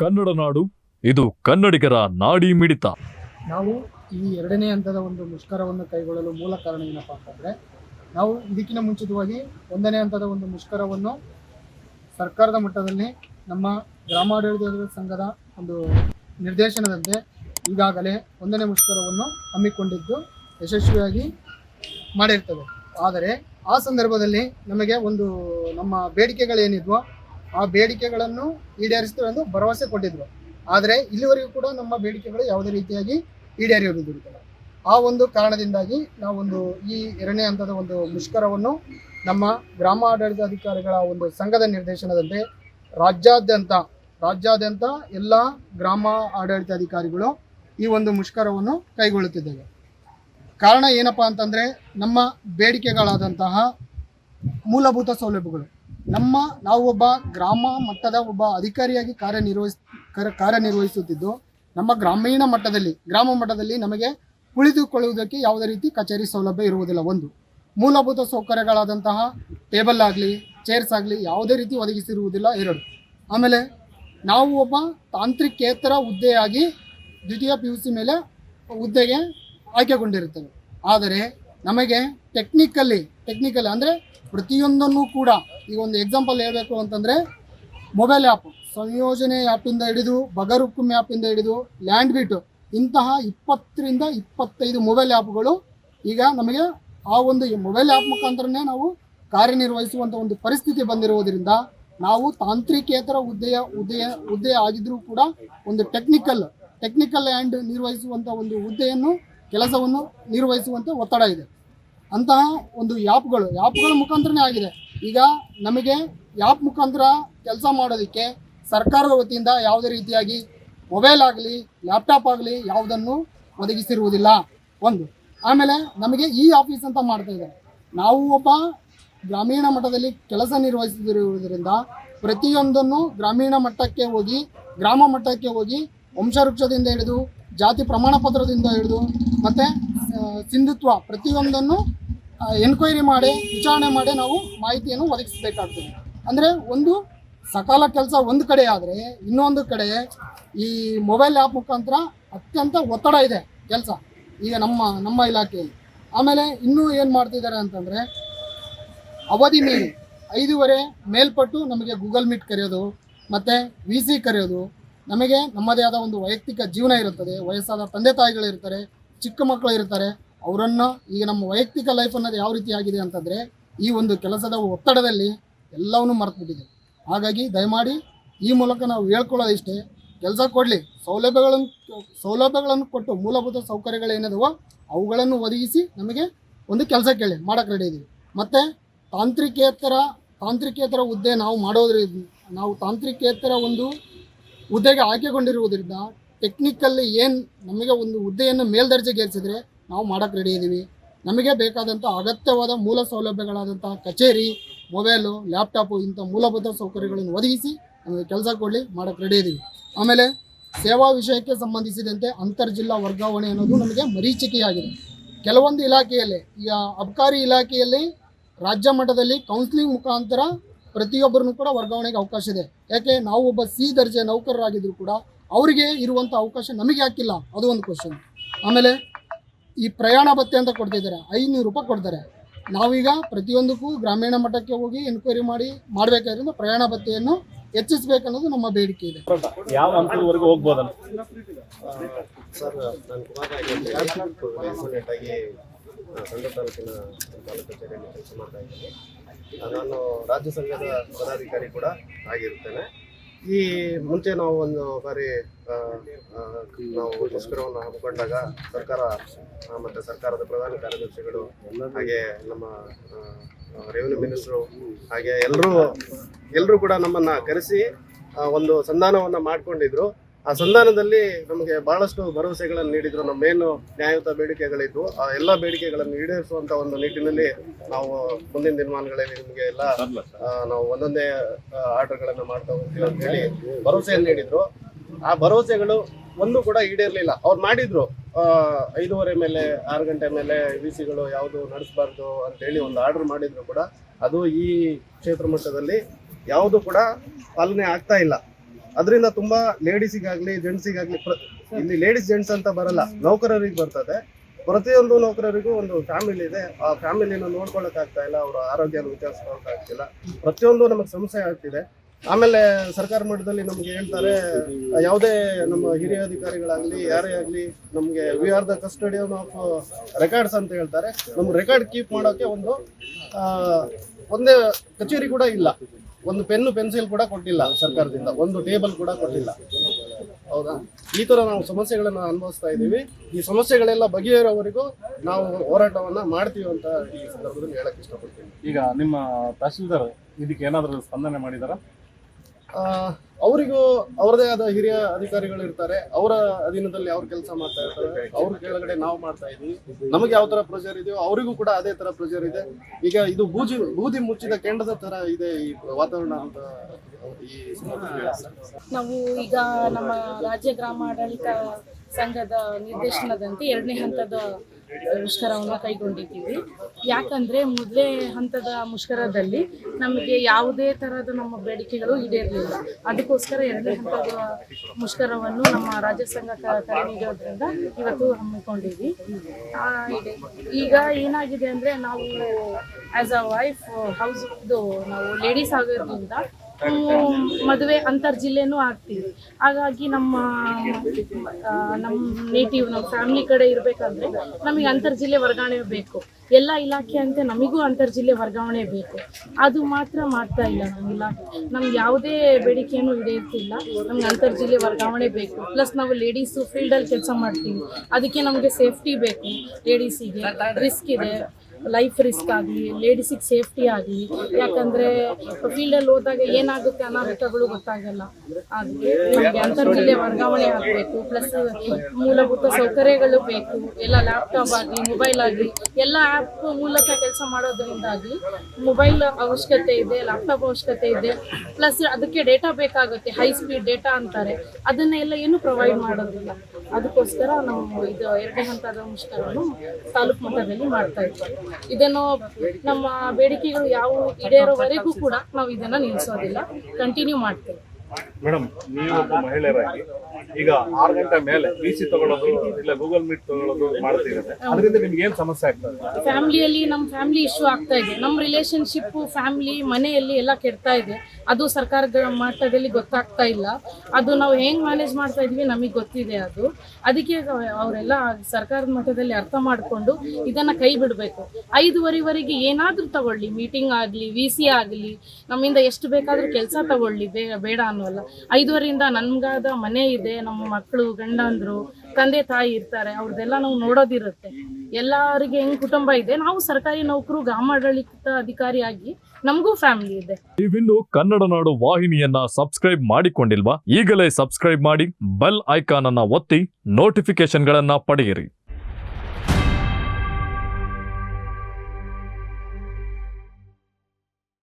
ಕನ್ನಡ ನಾಡು, ಇದು ಕನ್ನಡಿಗರ ನಾಡಿ ಮಿಡಿತ. ನಾವು ಈ ಎರಡನೇ ಹಂತದ ಒಂದು ಮುಷ್ಕರವನ್ನು ಕೈಗೊಳ್ಳಲು ಮೂಲ ಕಾರಣ ಏನಪ್ಪ ಅಂತಂದರೆ, ನಾವು ಇದಕ್ಕಿಂತ ಮುಂಚಿತವಾಗಿ ಒಂದನೇ ಹಂತದ ಒಂದು ಮುಷ್ಕರವನ್ನು ಸರ್ಕಾರದ ಮಟ್ಟದಲ್ಲಿ ನಮ್ಮ ಗ್ರಾಮಾಡಳಿತ ಸಂಘದ ಒಂದು ನಿರ್ದೇಶನದಂತೆ ಈಗಾಗಲೇ ಒಂದನೇ ಮುಷ್ಕರವನ್ನು ಹಮ್ಮಿಕೊಂಡಿದ್ದು ಯಶಸ್ವಿಯಾಗಿ ಮಾಡಿರ್ತದೆ. ಆದರೆ ಆ ಸಂದರ್ಭದಲ್ಲಿ ನಮಗೆ ಒಂದು ನಮ್ಮ ಬೇಡಿಕೆಗಳೇನಿದ್ವೋ ಆ ಬೇಡಿಕೆಗಳನ್ನು ಈಡೇರಿಸ್ತೇವೆ ಎಂದು ಭರವಸೆ ಕೊಟ್ಟಿದ್ರು. ಆದರೆ ಇಲ್ಲಿವರೆಗೂ ಕೂಡ ನಮ್ಮ ಬೇಡಿಕೆಗಳು ಯಾವುದೇ ರೀತಿಯಾಗಿ ಈಡೇರಿರುವುದಿಲ್ಲ ಆ ಒಂದು ಕಾರಣದಿಂದಾಗಿ ನಾವೊಂದು ಈ ಎರಡನೇ ಹಂತದ ಒಂದು ಮುಷ್ಕರವನ್ನು ನಮ್ಮ ಗ್ರಾಮ ಆಡಳಿತಾಧಿಕಾರಿಗಳ ಒಂದು ಸಂಘದ ನಿರ್ದೇಶನದಂತೆ ರಾಜ್ಯಾದ್ಯಂತ ರಾಜ್ಯಾದ್ಯಂತ ಎಲ್ಲ ಗ್ರಾಮ ಆಡಳಿತಾಧಿಕಾರಿಗಳು ಈ ಒಂದು ಮುಷ್ಕರವನ್ನು ಕೈಗೊಳ್ಳುತ್ತಿದ್ದೇವೆ. ಕಾರಣ ಏನಪ್ಪ ಅಂತಂದರೆ ನಮ್ಮ ಬೇಡಿಕೆಗಳಾದಂತಹ ಮೂಲಭೂತ ಸೌಲಭ್ಯಗಳು. ನಮ್ಮ, ನಾವು ಒಬ್ಬ ಗ್ರಾಮ ಮಟ್ಟದ ಒಬ್ಬ ಅಧಿಕಾರಿಯಾಗಿ ಕಾರ್ಯನಿರ್ವಹಿಸ್ ಕರ- ಕಾರ್ಯನಿರ್ವಹಿಸುತ್ತಿದ್ದು, ನಮ್ಮ ಗ್ರಾಮೀಣ ಮಟ್ಟದಲ್ಲಿ, ಗ್ರಾಮ ಮಟ್ಟದಲ್ಲಿ ನಮಗೆ ಕುಳಿತುಕೊಳ್ಳುವುದಕ್ಕೆ ಯಾವುದೇ ರೀತಿ ಕಚೇರಿ ಸೌಲಭ್ಯ ಇರುವುದಿಲ್ಲ. ಒಂದು, ಮೂಲಭೂತ ಸೌಕರ್ಯಗಳಾದಂತಹ ಟೇಬಲ್ ಆಗಲಿ, ಚೇರ್ಸ್ ಆಗಲಿ ಯಾವುದೇ ರೀತಿ ಒದಗಿಸಿರುವುದಿಲ್ಲ. ಎರಡು, ಆಮೇಲೆ ನಾವು ಒಬ್ಬ ತಾಂತ್ರಿಕೇತರ ಹುದ್ದೆಯಾಗಿ ದ್ವಿತೀಯ ಪಿ ಯು ಸಿ ಮೇಲೆ ಹುದ್ದೆಗೆ ಆಯ್ಕೆಗೊಂಡಿರುತ್ತೇವೆ. ಆದರೆ ನಮಗೆ ಟೆಕ್ನಿಕಲಿ ಟೆಕ್ನಿಕಲ್ ಅಂದರೆ ಪ್ರತಿಯೊಂದನ್ನು ಕೂಡ ಈಗ ಒಂದು ಎಕ್ಸಾಂಪಲ್ ಹೇಳಬೇಕು ಅಂತಂದರೆ ಮೊಬೈಲ್ ಆ್ಯಪ್ ಸಂಯೋಜನೆ ಆ್ಯಪಿಂದ ಹಿಡಿದು ಬಗರುಕುಮ್ ಆ್ಯಪಿಂದ ಹಿಡಿದು ಲ್ಯಾಂಡ್ ಬಿಟ್ಟು ಇಂತಹ ಇಪ್ಪತ್ತರಿಂದ ಇಪ್ಪತ್ತೈದು ಮೊಬೈಲ್ ಆ್ಯಪ್ಗಳು ಈಗ ನಮಗೆ ಆ ಒಂದು ಮೊಬೈಲ್ ಆ್ಯಪ್ ಮುಖಾಂತರನೇ ನಾವು ಕಾರ್ಯನಿರ್ವಹಿಸುವಂಥ ಒಂದು ಪರಿಸ್ಥಿತಿ ಬಂದಿರುವುದರಿಂದ ನಾವು ತಾಂತ್ರಿಕೇತರ ಹುದ್ದೆಯ ಹುದ್ದೆಯ ಹುದ್ದೆ ಆಗಿದ್ದರೂ ಕೂಡ ಒಂದು ಟೆಕ್ನಿಕಲ್ ಟೆಕ್ನಿಕಲ್ ಆ್ಯಂಡ್ ನಿರ್ವಹಿಸುವಂಥ ಒಂದು ಹುದ್ದೆಯನ್ನು ಕೆಲಸವನ್ನು ನಿರ್ವಹಿಸುವಂಥ ಒತ್ತಡ ಇದೆ. ಅಂತಹ ಒಂದು ಆ್ಯಪ್ಗಳು ಆ್ಯಪ್ಗಳ ಮುಖಾಂತರನೇ ಆಗಿದೆ. ಈಗ ನಮಗೆ ಆ್ಯಪ್ ಮುಖಾಂತರ ಕೆಲಸ ಮಾಡೋದಕ್ಕೆ ಸರ್ಕಾರದ ವತಿಯಿಂದ ಯಾವುದೇ ರೀತಿಯಾಗಿ ಮೊಬೈಲ್ ಆಗಲಿ, ಲ್ಯಾಪ್ಟಾಪ್ ಆಗಲಿ ಯಾವುದನ್ನು ಒದಗಿಸಿರುವುದಿಲ್ಲ. ಒಂದು, ಆಮೇಲೆ ನಮಗೆ ಈ ಆಫೀಸ್ ಅಂತ ಮಾಡ್ತಾ ಇದ್ದಾರೆ. ನಾವು ಒಬ್ಬ ಗ್ರಾಮೀಣ ಮಟ್ಟದಲ್ಲಿ ಕೆಲಸ ನಿರ್ವಹಿಸುತ್ತಿರುವುದರಿಂದ ಪ್ರತಿಯೊಂದನ್ನು ಗ್ರಾಮೀಣ ಮಟ್ಟಕ್ಕೆ ಹೋಗಿ, ಗ್ರಾಮ ಮಟ್ಟಕ್ಕೆ ಹೋಗಿ ವಂಶವೃಕ್ಷದಿಂದ ಹಿಡಿದು, ಜಾತಿ ಪ್ರಮಾಣ ಪತ್ರದಿಂದ ಹಿಡಿದು, ಮತ್ತು ಸಿಂಧುತ್ವ ಪ್ರತಿಯೊಂದನ್ನು ಎನ್ಕ್ವೈರಿ ಮಾಡಿ, ವಿಚಾರಣೆ ಮಾಡಿ ನಾವು ಮಾಹಿತಿಯನ್ನು ಒದಗಿಸಬೇಕಾಗ್ತದೆ. ಅಂದರೆ ಒಂದು ಸಕಾಲ ಕೆಲಸ ಒಂದು ಕಡೆ ಆದರೆ ಇನ್ನೊಂದು ಕಡೆ ಈ ಮೊಬೈಲ್ ಆ್ಯಪ್ ಮುಖಾಂತರ ಅತ್ಯಂತ ಒತ್ತಡ ಇದೆ ಕೆಲಸ, ಈಗ ನಮ್ಮ ನಮ್ಮ ಇಲಾಖೆಯಲ್ಲಿ. ಆಮೇಲೆ ಇನ್ನೂ ಏನು ಮಾಡ್ತಿದ್ದಾರೆ ಅಂತಂದರೆ ಅವಧಿ ಮೀರಿ ಐದೂವರೆ ಮೇಲ್ಪಟ್ಟು ನಮಗೆ ಗೂಗಲ್ ಮೀಟ್ ಕರೆಯೋದು, ಮತ್ತು ವಿ ಸಿ ಕರೆಯೋದು, ನಮಗೆ ನಮ್ಮದೇ ಆದ ಒಂದು ವೈಯಕ್ತಿಕ ಜೀವನ ಇರುತ್ತದೆ. ವಯಸ್ಸಾದ ತಂದೆ ತಾಯಿಗಳಿರ್ತಾರೆ, ಚಿಕ್ಕ ಮಕ್ಕಳು ಇರ್ತಾರೆ. ಅವರನ್ನು ಈಗ ನಮ್ಮ ವೈಯಕ್ತಿಕ ಲೈಫ್ ಅನ್ನೋದು ಯಾವ ರೀತಿ ಆಗಿದೆ ಅಂತಂದರೆ, ಈ ಒಂದು ಕೆಲಸದ ಒತ್ತಡದಲ್ಲಿ ಎಲ್ಲವನ್ನೂ ಮರೆತುಬಿಟ್ಟಿದೆ. ಹಾಗಾಗಿ ದಯಮಾಡಿ ಈ ಮೂಲಕ ನಾವು ಹೇಳ್ಕೊಳ್ಳೋದಿಷ್ಟೇ, ಕೆಲಸ ಕೊಡಲಿ. ಸೌಲಭ್ಯಗಳನ್ನು ಸೌಲಭ್ಯಗಳನ್ನು ಕೊಟ್ಟು ಮೂಲಭೂತ ಸೌಕರ್ಯಗಳೇನಿದವೋ ಅವುಗಳನ್ನು ಒದಗಿಸಿ ನಮಗೆ ಒಂದು ಕೆಲಸ ಕೇಳಿ, ಮಾಡೋಕೆ ರೆಡಿ ಇದ್ದೀವಿ ಮತ್ತು ತಾಂತ್ರಿಕೇತರ ತಾಂತ್ರಿಕೇತರ ಹುದ್ದೆ ನಾವು ಮಾಡೋದ್ರಿಂದ, ನಾವು ತಾಂತ್ರಿಕೇತರ ಒಂದು ಹುದ್ದೆಗೆ ಆಯ್ಕೆಗೊಂಡಿರುವುದರಿಂದ ಟೆಕ್ನಿಕಲ್ಲಿ ಏನು ನಮಗೆ ಒಂದು ಹುದ್ದೆಯನ್ನು ಮೇಲ್ದರ್ಜೆಗೇರಿಸಿದ್ರೆ ನಾವು ಮಾಡೋಕ್ಕೆ ರೆಡಿ ಇದ್ದೀವಿ ನಮಗೆ ಬೇಕಾದಂಥ ಅಗತ್ಯವಾದ ಮೂಲ ಸೌಲಭ್ಯಗಳಾದಂಥ ಕಚೇರಿ, ಮೊಬೈಲು ಲ್ಯಾಪ್ಟಾಪು ಇಂಥ ಮೂಲಭೂತ ಸೌಕರ್ಯಗಳನ್ನು ಒದಗಿಸಿ ನಮಗೆ ಕೆಲಸ ಕೊಡಲಿ ಮಾಡೋಕ್ಕೆ ರೆಡಿ ಇದ್ದೀವಿ ಆಮೇಲೆ ಸೇವಾ ವಿಷಯಕ್ಕೆ ಸಂಬಂಧಿಸಿದಂತೆ ಅಂತರ್ಜಿಲ್ಲಾ ವರ್ಗಾವಣೆ ಅನ್ನೋದು ನಮಗೆ ಮರೀಚಿಕೆಯಾಗಿದೆ. ಕೆಲವೊಂದು ಇಲಾಖೆಯಲ್ಲಿ ಈಗ ಅಬಕಾರಿ ಇಲಾಖೆಯಲ್ಲಿ ರಾಜ್ಯ ಮಟ್ಟದಲ್ಲಿ ಕೌನ್ಸಿಲಿಂಗ್ ಮುಖಾಂತರ ಪ್ರತಿಯೊಬ್ಬರನ್ನು ಕೂಡ ವರ್ಗಾವಣೆಗೆ ಅವಕಾಶ ಇದೆ. ಯಾಕೆ? ನಾವು ಒಬ್ಬ ಸಿ ದರ್ಜೆ ನೌಕರರಾಗಿದ್ದರೂ ಕೂಡ ಅವರಿಗೆ ಇರುವಂಥ ಅವಕಾಶ ನಮಗೆ ಹಾಕಿಲ್ಲ ಅದು ಒಂದು ಕ್ವಶನ್ ಆಮೇಲೆ ಈ ಪ್ರಯಾಣ ಭತ್ಯೆ ಅಂತ ಕೊಡ್ತಿದ್ದಾರೆ. ಐನೂರು ರೂಪಾಯಿ ಕೊಡ್ತಾರೆ. ನಾವೀಗ ಪ್ರತಿಯೊಂದಕ್ಕೂ ಗ್ರಾಮೀಣ ಮಟ್ಟಕ್ಕೆ ಹೋಗಿ ಎನ್ಕ್ವೈರಿ ಮಾಡಿ ಮಾಡಬೇಕಾದ್ರಿಂದ ಪ್ರಯಾಣ ಭತ್ಯೆಯನ್ನು ಹೆಚ್ಚಿಸಬೇಕನ್ನೋದು ನಮ್ಮ ಬೇಡಿಕೆ ಇದೆ. ಯಾವ ಹಂತದವರೆಗೂ ಹೋಗ್ಬೋದಲ್ಲ? ಸರ್ ನಾನು ಕುಮಾರ್ ಆಗಿ ಸಂಘ ತಾಲೂಕಿನ ತಾಲೂಕು ಕಚೇರಿಯಲ್ಲಿ ಕೆಲಸ ಮಾಡ್ತಾ ಇದ್ದೀನಿ. ನಾನು ರಾಜ್ಯ ಸಂಘದ ಪದಾಧಿಕಾರಿ ಕೂಡ ಆಗಿರುತ್ತೇನೆ ಈ ಮುಂಚೆ ನಾವು ಒಂದು ಬಾರಿ ನಾವು ಮುಷ್ಕರವನ್ನು ಹಮ್ಮಿಕೊಂಡಾಗ ಸರ್ಕಾರ ಮತ್ತು ಸರ್ಕಾರದ ಪ್ರಧಾನ ಕಾರ್ಯದರ್ಶಿಗಳು, ಹಾಗೆ ನಮ್ಮ ರೆವಿನ್ಯೂ ಮಿನಿಸ್ಟ್ರು ಹಾಗೆ ಎಲ್ಲರೂ ಎಲ್ಲರೂ ಕೂಡ ನಮ್ಮನ್ನು ಕರೆಸಿ ಒಂದು ಸಂಧಾನವನ್ನು ಮಾಡ್ಕೊಂಡಿದ್ರು. ಆ ಸಂಧಾನದಲ್ಲಿ ನಮಗೆ ಬಹಳಷ್ಟು ಭರವಸೆಗಳನ್ನು ನೀಡಿದ್ರು. ನಮ್ಮ ಏನು ನ್ಯಾಯಯುತ ಬೇಡಿಕೆಗಳಿದ್ವು ಆ ಎಲ್ಲ ಬೇಡಿಕೆಗಳನ್ನು ಈಡೇರಿಸುವಂತ ಒಂದು ನಿಟ್ಟಿನಲ್ಲಿ ನಾವು ಮುಂದಿನ ದಿನಮಾನಗಳಲ್ಲಿ ನಿಮಗೆ ಎಲ್ಲ ನಾವು ಒಂದೊಂದೇ ಆರ್ಡರ್ಗಳನ್ನ ಮಾಡ್ತಾ ಹೋಗ್ತೀವಿ ಅಂತ ಹೇಳಿ ಭರವಸೆಯನ್ನು ನೀಡಿದ್ರು. ಆ ಭರವಸೆಗಳು ಒಂದು ಕೂಡ ಈಡೇರಲಿಲ್ಲ. ಅವ್ರು ಮಾಡಿದ್ರು ಐದೂವರೆ ಮೇಲೆ, ಆರು ಗಂಟೆ ಮೇಲೆ ವಿ ಸಿಗಳು ಯಾವುದು ನಡೆಸಬಾರ್ದು ಅಂತ ಹೇಳಿ ಒಂದು ಆರ್ಡರ್ ಮಾಡಿದ್ರು ಕೂಡ, ಅದು ಈ ಕ್ಷೇತ್ರ ಮಟ್ಟದಲ್ಲಿ ಯಾವುದು ಕೂಡ ಪಾಲನೆ ಆಗ್ತಾ ಇಲ್ಲ. ಅದರಿಂದ ತುಂಬಾ ಲೇಡೀಸಿಗಾಗ್ಲಿ ಜೆಂಟ್ಸಿಗಾಗ್ಲಿ ಇಲ್ಲಿ ಲೇಡೀಸ್ ಜೆಂಟ್ಸ್ ಅಂತ ಬರಲ್ಲ, ನೌಕರರಿಗೆ ಬರ್ತದೆ. ಪ್ರತಿಯೊಂದು ನೌಕರರಿಗೂ ಒಂದು ಫ್ಯಾಮಿಲಿ ಇದೆ. ಆ ಫ್ಯಾಮಿಲಿನ ನೋಡ್ಕೊಳಕ್ ಆಗ್ತಾ ಇಲ್ಲ, ಅವರ ಆರೋಗ್ಯ ವಿಚಾರಿಸ್ಕೊಳಕ್ ಆಗ್ತಿಲ್ಲ. ಪ್ರತಿಯೊಂದು ನಮಗೆ ಸಮಸ್ಯೆ ಆಗ್ತಿದೆ. ಆಮೇಲೆ ಸರ್ಕಾರ ಮಟ್ಟದಲ್ಲಿ ನಮ್ಗೆ ಹೇಳ್ತಾರೆ, ಯಾವುದೇ ನಮ್ಮ ಹಿರಿಯ ಅಧಿಕಾರಿಗಳಾಗ್ಲಿ, ಯಾರೇ ಆಗ್ಲಿ, ನಮ್ಗೆ we are the custodian of records ಅಂತ ಹೇಳ್ತಾರೆ. ನಮ್ಗೆ ರೆಕಾರ್ಡ್ ಕೀಪ್ ಮಾಡೋಕೆ ಒಂದು ಒಂದೇ ಕಚೇರಿ ಕೂಡ ಇಲ್ಲ. ಒಂದು ಪೆನ್ನು ಪೆನ್ಸಿಲ್ ಕೂಡ ಕೊಟ್ಟಿಲ್ಲ ಸರ್ಕಾರದಿಂದ ಒಂದು ಟೇಬಲ್ ಕೂಡ ಕೊಟ್ಟಿಲ್ಲ. ಹೌದಾ? ಈ ತರ ನಾವು ಸಮಸ್ಯೆಗಳನ್ನು ಅನುಭವಿಸ್ತಾ ಇದ್ದೀವಿ. ಈ ಸಮಸ್ಯೆಗಳೆಲ್ಲ ಬಗೆಹರೋವರೆಗೂ ನಾವು ಹೋರಾಟವನ್ನ ಮಾಡ್ತೀವಿ ಅಂತ ಈ ಸಂದರ್ಭದಲ್ಲಿ ಹೇಳಕ್ ಇಷ್ಟಪಡ್ತೀನಿ. ಈಗ ನಿಮ್ಮ ತಹಶೀಲ್ದಾರ್ ಇದಕ್ಕೆ ಏನಾದರೂ ಸ್ಪಂದನೆ ಮಾಡಿದಾರ? ಅವರಿಗೂ ಅವರದೇ ಆದ ಹಿರಿಯ ಅಧಿಕಾರಿಗಳು ಇರ್ತಾರೆ. ಅವರ ಅಧೀನದಲ್ಲಿ ಅವ್ರ ಕೆಲಸ ಮಾಡ್ತಾ ಇರ್ತಾರೆ. ಅವ್ರ ಕೆಳಗಡೆ ನಾವು ಮಾಡ್ತಾ ಇದೀವಿ. ನಮಗೆ ಯಾವ ತರ ಪ್ರೆಷರ್ ಇದೆಯೋ ಅವರಿಗೂ ಕೂಡ ಅದೇ ತರ ಪ್ರೆಷರ್ ಇದೆ. ಈಗ ಇದು ಬೂಜಿ, ಬೂದಿ ಮುಚ್ಚಿದ ಕೆಂಡದ ತರ ಇದೆ ಈ ವಾತಾವರಣ ಅಂತ ನಾವು ಈಗ ನಮ್ಮ ರಾಜ್ಯ ಗ್ರಾಮಾಡಳಿತ ಸಂಘದ ನಿರ್ದೇಶನದಂತೆ ಎರಡನೇ ಹಂತದ ಮುಷ್ಕರವನ್ನು ಕೈಗೊಂಡಿದ್ದೀವಿ. ಯಾಕಂದ್ರೆ ಮೊದಲೇ ಹಂತದ ಮುಷ್ಕರದಲ್ಲಿ ನಮಗೆ ಯಾವುದೇ ಥರದ ನಮ್ಮ ಬೇಡಿಕೆಗಳು ಈಡೇರಲಿಲ್ಲ. ಅದಕ್ಕೋಸ್ಕರ ಎರಡನೇ ಹಂತದ ಮುಷ್ಕರವನ್ನು ನಮ್ಮ ರಾಜ್ಯ ಸಂಘ ಕರೆ ನೀಡೋದ್ರಿಂದ ಇವತ್ತು ಹಮ್ಮಿಕೊಂಡಿದ್ವಿ. ಈಗ ಏನಾಗಿದೆ ಅಂದ್ರೆ ನಾವು ಆ್ಯಸ್ ಅ ವೈಫ್ ಹೌಸ್ ಇದು ನಾವು ಲೇಡೀಸ್ ಆಗೋದ್ರಿಂದ ಹ್ಮ್, ಮದುವೆ ಅಂತರ್ ಜಿಲ್ಲೆನೂ ಆಗ್ತೀವಿ. ಹಾಗಾಗಿ ನಮ್ಮ ನಮ್ಮ ನೇಟಿವ್ ನಮ್ಮ ಫ್ಯಾಮಿಲಿ ಕಡೆ ಇರಬೇಕಂದ್ರೆ ನಮಗೆ ಅಂತರ್ ಜಿಲ್ಲೆ ವರ್ಗಾವಣೆ ಬೇಕು. ಎಲ್ಲ ಇಲಾಖೆ ಅಂತೆ ನಮಗೂ ಅಂತರ್ ಜಿಲ್ಲೆ ವರ್ಗಾವಣೆ ಬೇಕು. ಅದು ಮಾತ್ರ ಮಾಡ್ತಾ ಇಲ್ಲ ನಮ್ಮ ಇಲಾಖೆ ನಮ್ಗೆ ಯಾವುದೇ ಬೇಡಿಕೆಯನ್ನು ಈಡೇರ್ತಿಲ್ಲ. ನಮ್ಗೆ ಅಂತರ್ ಜಿಲ್ಲೆ ವರ್ಗಾವಣೆ ಬೇಕು. ಪ್ಲಸ್ ನಾವು ಲೇಡೀಸು ಫೀಲ್ಡಲ್ಲಿ ಕೆಲಸ ಮಾಡ್ತೀವಿ. ಅದಕ್ಕೆ ನಮಗೆ ಸೇಫ್ಟಿ ಬೇಕು. ಲೇಡೀಸಿಗೆ ರಿಸ್ಕ್ ಇದೆ. ಲೈಫ್ ರಿಸ್ಕ್ ಆಗಲಿ ಲೇಡೀಸಿಗೆ ಸೇಫ್ಟಿ ಆಗಲಿ, ಯಾಕಂದರೆ ಫೀಲ್ಡಲ್ಲಿ ಹೋದಾಗ ಏನಾಗುತ್ತೆ ಅನಾಹುತಗಳು ಗೊತ್ತಾಗಲ್ಲ. ಅದಕ್ಕೆ ನಮಗೆ ಅಂತರ್ ವರ್ಗಾವಣೆ ಆಗಬೇಕು ಪ್ಲಸ್ ಮೂಲಭೂತ ಸೌಕರ್ಯಗಳು ಬೇಕು, ಎಲ್ಲ ಲ್ಯಾಪ್ಟಾಪ್ ಆಗಲಿ ಮೊಬೈಲ್ ಆಗಲಿ. ಎಲ್ಲ ಆ್ಯಪ್ ಮೂಲಕ ಕೆಲಸ ಮಾಡೋದ್ರಿಂದಾಗಿ ಮೊಬೈಲ್ ಅವಶ್ಯಕತೆ ಇದೆ ಲ್ಯಾಪ್ಟಾಪ್ ಅವಶ್ಯಕತೆ ಇದೆ. ಪ್ಲಸ್ ಅದಕ್ಕೆ ಡೇಟಾ ಬೇಕಾಗುತ್ತೆ ಹೈ ಸ್ಪೀಡ್ ಡೇಟಾ ಅಂತಾರೆ. ಅದನ್ನೆಲ್ಲ ಏನು ಪ್ರೊವೈಡ್ ಮಾಡೋದಿಲ್ಲ. ಅದಕ್ಕೋಸ್ಕರ ನಾವು ಇದು ಎರಡನೇ ಹಂತದ ಮುಷ್ಕರವನ್ನು ತಾಲೂಕು ಮಟ್ಟದಲ್ಲಿ ಮಾಡ್ತಾ ಇದ್ದೀವಿ ಇದನ್ನು ನಮ್ಮ ಬೇಡಿಕೆಗಳು ಯಾವ ಈಡೇರೋವರೆಗೂ ಕೂಡ ನಾವು ಇದನ್ನ ನಿಲ್ಲಿಸೋದಿಲ್ಲ ಕಂಟಿನ್ಯೂ ಮಾಡ್ತೇವೆ. ಮೇಡಮ್, ನೀವು ಮಹಿಳೆಯರಾಗಿ ಈಗ ಆರು ಗಂಟೆ ಮೇಲೆ ಪಿ ಸಿ ತಗೊಳ್ಳೋದು ಇಲ್ಲ ಗೂಗಲ್ ಮೀಟ್ ತಗೊಳ್ಳೋದು ಮಾಡ್ತಿದ್ದಾರೆ. ಅದರಿಂದ ನಿಮ್ಗೆ ಏನ್ ಸಮಸ್ಯೆ ಆಗ್ತದೆ ಫ್ಯಾಮಿಲಿಯಲ್ಲಿ ನಮ್ಮ ಫ್ಯಾಮಿಲಿ ಇಶ್ಯೂ ಆಗ್ತಾ ಇದೆ. ನಮ್ಮ ರಿಲೇಶನ್ಶಿಪ್ ಫ್ಯಾಮಿಲಿ ಮನೆಯಲ್ಲಿ ಎಲ್ಲ ಕೆಡ್ತಾ ಇದೆ. ಅದು ಸರ್ಕಾರದ ಮಟ್ಟದಲ್ಲಿ ಗೊತ್ತಾಗ್ತಾ ಇಲ್ಲ. ಅದು ನಾವು ಹೆಂಗ್ ಮ್ಯಾನೇಜ್ ಮಾಡ್ತಾ ಇದೀವಿ ನಮಗೆ ಗೊತ್ತಿದೆ ಅದು. ಅದಕ್ಕೆ ಅವರೆಲ್ಲ ಸರ್ಕಾರದ ಮಟ್ಟದಲ್ಲಿ ಅರ್ಥ ಮಾಡಿಕೊಂಡು ಇದನ್ನ ಕೈ ಬಿಡಬೇಕು. ಐದುವರೆವರೆಗೆ ಏನಾದ್ರೂ ತಗೊಳ್ಳಿ. ಮೀಟಿಂಗ್ ಆಗಲಿ ವಿ ಸಿ ಆಗಲಿ, ನಮ್ಮಿಂದ ಎಷ್ಟು ಬೇಕಾದ್ರೂ ಕೆಲಸ ತಗೊಳ್ಳಿ. ಬೇಡ ಬೇಡ ಅನ್ನೋಲ್ಲ ಐದುವರೆಯಿಂದ ನನ್ಗಾದ ಮನೆ ಇದೆ ನಮ್ಮ ಮಕ್ಕಳು, ಗಂಡಂದ್ರು, ತಂದೆ, ತಾಯಿ ಇರ್ತಾರೆ ಅವ್ರದ್ದೆಲ್ಲ ನಾವು ನೋಡೋದಿರುತ್ತೆ. ಎಲ್ಲರಿಗೆ ಹೆಂಗ್ ಕುಟುಂಬ ಇದೆ, ನಾವು ಸರ್ಕಾರಿ ನೌಕರು, ಗ್ರಾಮಾಡಳಿತ ಅಧಿಕಾರಿಯಾಗಿ ನಮಗೂ ಫ್ಯಾಮಿಲಿ ಇದೆ. ನೀವಿನ್ನು ಕನ್ನಡ ನಾಡು ವಾಹಿನಿಯನ್ನ ಸಬ್ಸ್ಕ್ರೈಬ್ ಮಾಡಿಕೊಂಡಿಲ್ವಾ? ಈಗಲೇ ಸಬ್ಸ್ಕ್ರೈಬ್ ಮಾಡಿ, ಬೆಲ್ ಐಕಾನ್ ಅನ್ನ ಒತ್ತಿ ನೋಟಿಫಿಕೇಶನ್ಗಳನ್ನ ಪಡೆಯಿರಿ.